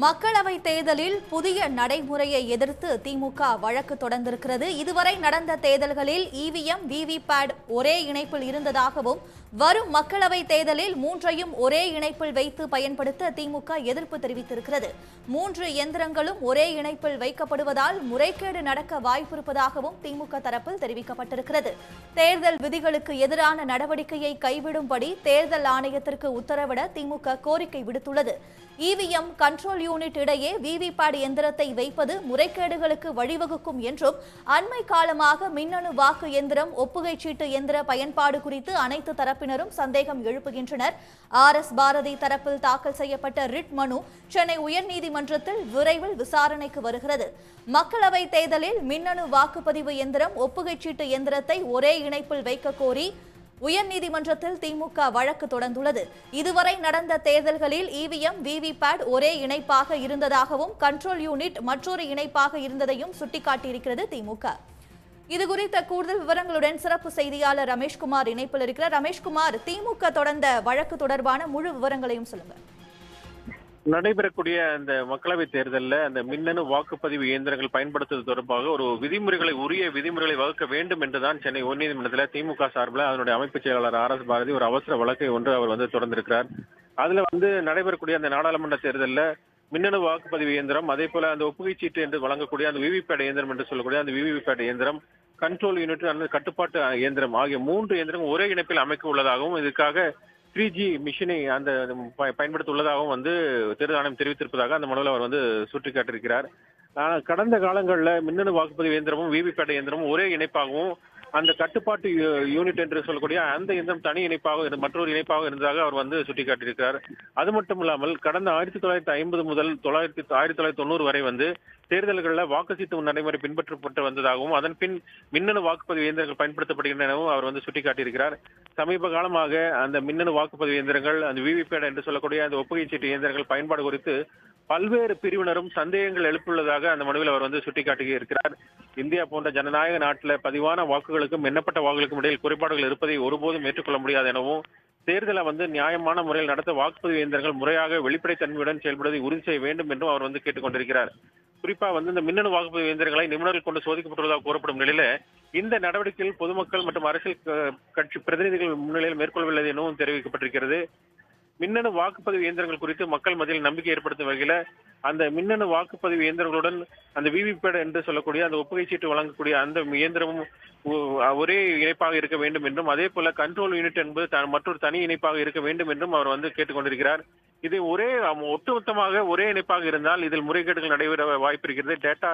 மக்களவை தேர்தலில் புதிய நடைமுறையை எதிர்த்து திமுக வழக்கு தொடர்ந்திருக்கிறது. இதுவரை நடந்த தேர்தல்களில் இவிஎம் விவிபேட் ஒரே இணைப்பில் இருந்ததாகவும் வரும் மக்களவை தேர்தலில் மூன்றையும் ஒரே இணைப்பில் வைத்து பயன்படுத்த திமுக எதிர்ப்பு தெரிவித்திருக்கிறது. மூன்று எந்திரங்களும் ஒரே இணைப்பில் வைக்கப்படுவதால் முறைகேடு நடக்க வாய்ப்பிருப்பதாகவும் திமுக தரப்பில் தெரிவிக்கப்பட்டிருக்கிறது. தேர்தல் விதிகளுக்கு எதிரான நடவடிக்கையை கைவிடும்படி தேர்தல் ஆணையத்திற்கு உத்தரவிட திமுக கோரிக்கை விடுத்துள்ளது. இவிஎம் கண்ட்ரோல் யூனிட் இடையே விவிபேட் எந்திரத்தை வைப்பது முறைகேடுகளுக்கு வழிவகுக்கும் என்றும் அண்மை காலமாக மின்னணு வாக்கு எந்திரம் ஒப்புகை சீட்டு எந்திர பயன்பாடு குறித்து அனைத்து தரப்பு தரப்பினரும் சந்தேகம் எழுப்புகின்றனர். ஆர் எஸ் பாரதி தரப்பில் தாக்கல் செய்யப்பட்ட ரிட் மனு சென்னை உயர்நீதிமன்றத்தில் விரைவில் விசாரணைக்கு வருகிறது. மக்களவை தேர்தலில் மின்னணு வாக்குப்பதிவு எந்திரம் ஒப்புகை சீட்டு எந்திரத்தை ஒரே இணைப்பில் வைக்க கோரி உயர்நீதிமன்றத்தில் திமுக வழக்கு தொடர்ந்துள்ளது. இதுவரை நடந்த தேர்தல்களில் இவிஎம் விவிபேட் ஒரே இணைப்பாக இருந்ததாகவும் கண்ட்ரோல் யூனிட் மற்றொரு இணைப்பாக இருந்ததையும் சுட்டிக்காட்டியிருக்கிறது திமுக. இது குறித்த கூடுதல் விவரங்களுடன் சிறப்பு செய்தியாளர் ரமேஷ்குமார் இணைப்பில் இருக்கிறார். ரமேஷ்குமார் திமுக தொடர்ந்த வழக்கு தொடர்பான முழு விவரங்களையும் சொல்லுங்க. நடைபெறக்கூடிய அந்த மக்களவை தேர்தலில் அந்த மின்னணு வாக்குப்பதிவு இயந்திரங்கள் பயன்படுத்துவது தொடர்பாக ஒரு விதிமுறைகளை உரிய விதிமுறைகளை வகுக்க வேண்டும் என்றுதான் சென்னை உயர்நீதிமன்றத்தில் திமுக சார்பில் அதனுடைய அமைப்பு செயலாளர் ஆர் எஸ் பாரதி ஒரு அவசர வழக்கை ஒன்று அவர் வந்து தொடர்ந்திருக்கிறார். அதுல வந்து நடைபெறக்கூடிய அந்த நாடாளுமன்ற தேர்தலில் மின்னணு வாக்குப்பதிவு இயந்திரம் அதே போல அந்த ஒப்புகை சீட்டு என்று வழங்கக்கூடிய அந்த விவிபேட் இயந்திரம் என்று சொல்லக்கூடிய அந்த விவிபேட் இயந்திரம் கண்ட்ரோல் யூனிட் அல்லது கட்டுப்பாட்டு இயந்திரம் ஆகிய மூன்று இயந்திரம் ஒரே இணைப்பில் அமைக்க உள்ளதாகவும் இதுக்காக த்ரீ ஜி மிஷினை அந்த ப- பயன்படுத்த உள்ளதாகவும் வந்து தேர்தல் ஆணையம் தெரிவித்திருப்பதாக அந்த மனுவில் அவர் வந்து சுட்டிக்காட்டியிருக்கிறார். ஆனால் கடந்த காலங்களில் மின்னணு வாக்குப்பதிவு இயந்திரமும் விவிபேட் இயந்திரமும் ஒரே இணைப்பாகவும் அந்த கட்டுப்பாட்டு யூனிட் என்று சொல்லக்கூடிய அந்த இயந்திரம் தனி இணைப்பாக மற்றொரு இணைப்பாக இருந்ததாக அவர் வந்து சுட்டிக்காட்டியிருக்கிறார். அது மட்டும் இல்லாமல் கடந்த ஆயிரத்தி தொள்ளாயிரத்தி ஐம்பது முதல் தொள்ளாயிரத்தி ஆயிரத்தி தொள்ளாயிரத்தி தொண்ணூறு வரை வந்து தேர்தல்களில் வாக்குச்சீட்டு நடைமுறை பின்பற்றப்பட்டு வந்ததாகவும் அதன் பின் மின்னணு வாக்குப்பதிவு இயந்திரங்கள் பயன்படுத்தப்படுகின்றன எனவும் அவர் வந்து சுட்டிக்காட்டியிருக்கிறார். சமீப காலமாக அந்த மின்னணு வாக்குப்பதிவு இயந்திரங்கள் அந்த விவிபேட் என்று சொல்லக்கூடிய அந்த ஒப்புகை சீட்டு இயந்திரங்கள் பயன்பாடு குறித்து பல்வேறு பிரிவினரும் சந்தேகங்கள் எழுப்புள்ளதாக அந்த மனுவில் அவர் வந்து சுட்டிக்காட்டி இருக்கிறார். இந்தியா போன்ற ஜனநாயக நாட்டில் பதிவான வாக்குகளுக்கும் எண்ணப்பட்ட வாக்குகளுக்கும் இடையில் குறைபாடுகள் இருப்பதை ஒருபோதும் ஏற்றுக்கொள்ள முடியாது எனவும் தேர்தலை வந்து நியாயமான முறையில் நடத்த வாக்குப்பதிவு இயந்திரங்கள் முறையாக வெளிப்படைத்தன்மையுடன் செயல்படுவதை உறுதி செய்ய வேண்டும் என்றும் அவர் வந்து கேட்டுக்கொண்டிருக்கிறார் குறிப்பா வந்து இந்த மின்னணு வாக்குப்பதிவு இயந்திரங்களை நிபுணர்கள் கொண்டு சோதிக்கப்பட்டுள்ளதாக கூறப்படும் நிலையில இந்த நடவடிக்கையில் பொதுமக்கள் மற்றும் அரசியல் க- கட்சி பிரதிநிதிகள் முன்னிலையில் மேற்கொள்ளவில்லை எனவும் தெரிவிக்கப்பட்டிருக்கிறது. மின்னணு வாக்குப்பதிவு இயந்திரங்கள் குறித்து மக்கள் மத்தியில் நம்பிக்கை ஏற்படுத்தும் வகையில அந்த மின்னணு வாக்குப்பதிவு இயந்திரங்களுடன் அந்த விவிபேட் என்று சொல்லக்கூடிய அந்த ஒப்புகை சீட்டு வழங்கக்கூடிய அந்த இயந்திரமும் ஒரே இணைப்பாக இருக்க வேண்டும் என்றும் அதே போல கண்ட்ரோல் யூனிட் என்பது த- மற்றொரு தனி இணைப்பாக இருக்க வேண்டும் என்றும் அவர் வந்து கேட்டுக்கொண்டிருக்கிறார். இது ஒரே ஒட்டுமொத்தமாக ஒரே இணைப்பாக இருந்தால் இதில் முறைகேடுகள் நடைபெற வாய்ப்பு இருக்கிறது. டேட்டா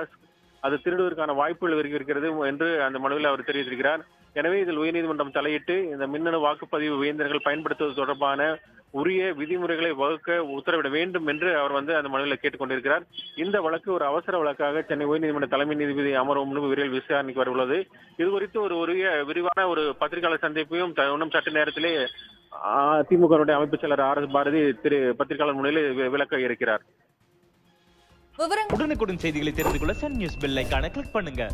அது திருடுவதற்கான வாய்ப்புகள் இருக்கிறது என்று அந்த மனுவில் அவர் தெரிவித்திருக்கிறார். எனவே இதில் உயர்நீதிமன்றம் தலையிட்டு இந்த மின்னணு வாக்குப்பதிவு இயந்திரங்கள் பயன்படுத்துவது தொடர்பான உரிய விதிமுறைகளை வகுக்க உத்தரவிட வேண்டும் என்று அவர் வந்து அந்த மனுவில் கேட்டுக்கொண்டிருக்கிறார் இந்த வழக்கு ஒரு அவசர வழக்காக சென்னை உயர்நீதிமன்ற தலைமை நீதிபதி அமர்வு முன்பு விரைவில் விசாரணைக்கு வர உள்ளது. இது குறித்து ஒரு உரிய விரிவான ஒரு பத்திரிகையாளர் சந்திப்பையும் இன்னும் சற்று நேரத்திலே திமுக அமைப்பு செயலர் ஆர் எஸ் பாரதி திரு பத்திரிகையாளர் முன்னிலை வி- விளக்க இருக்கிறார். உடனுக்குடன் செய்திகளை தெரிந்து கொள்ள சன் நியூஸ் பெல் கிளிக் பண்ணுங்க.